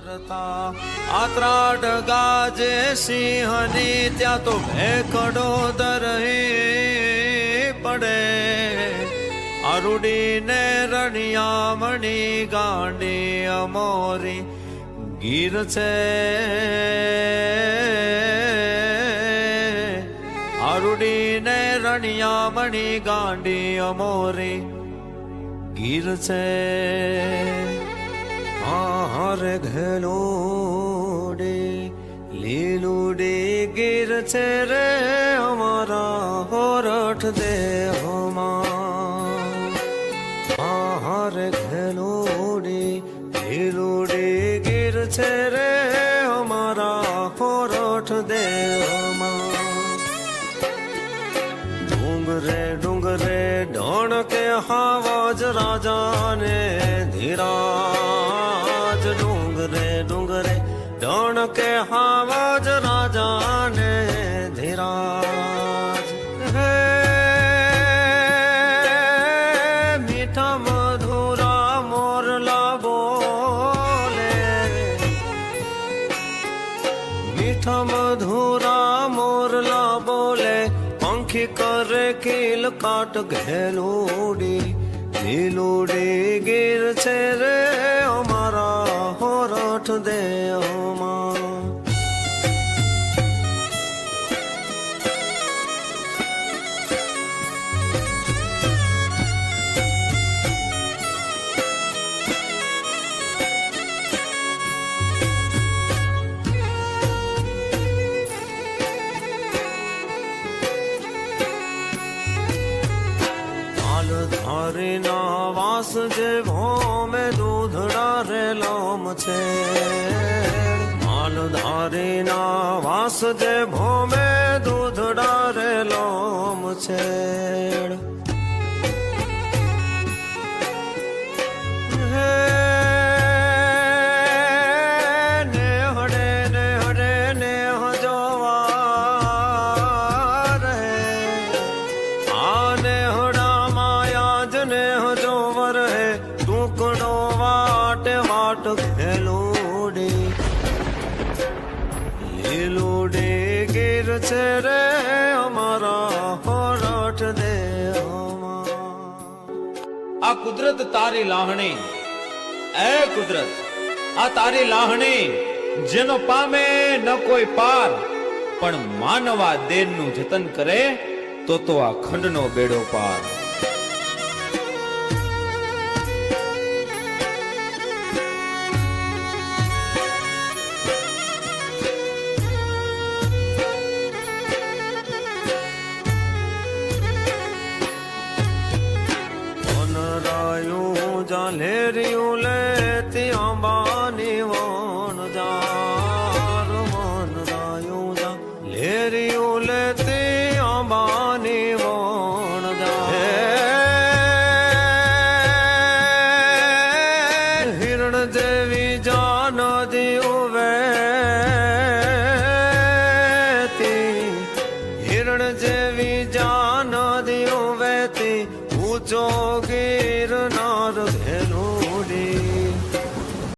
કરતા. આત્રાડ ગાજે સિંહની ત્યાં તો ભેખડો દરહી પડે. અરુડીને રણિયામણી ગાંડી અમોરી ગીર છે. અરુડીને રણિયામણી ગાંડી અમોરી ગીર છે. હારે ઘેલોડે લીલુડી ગીર છે રે અમારા હોરઠ દેહમાં હારે ઘેલોડી લીલુડી ગીર છે રે અમારા હોરઠ દેહમાં ડુંગરે ડુંગરે ઢોણકે હાવાજ રાજાને ધીરાજ ડુંગરે ડુંગરે के हावाज राजा ने धीराज है मीठा मधुरा मोरला बोले मीठा मधुरा मोरला बोले पंखी कर किल काट घेलोडी নীলুড়ে गिर রে हमारा ঠোঁট দেহ মা ધારીના વાસ જે ભોમે દૂધડા રે લોમ છે. માલધારીના વાસ જે ભોમે દૂધડા રે લોમ છે. ટુકડો વાટ વાટ ખેલોડે. લીલોડે ગીર છે રે અમારા હોરઠ દે આ કુદરત તારી લાહણી, એ કુદરત, આ તારી લાહણી, જેનો પામે ન કોઈ પાર, પણ માનવા દેનનું જતન કરે, તો તો આ ખંડનો બેડો પાર. વનરાયું જાલેરિયું લેતી અંબાની વન જાર વનરાયું જા લેરિયું લેતી અંબાની વન જા હિરણ જેવી જાન દીવ વેતી હિરણ જેવી જાન દીવ વેતી ઊંચો ગી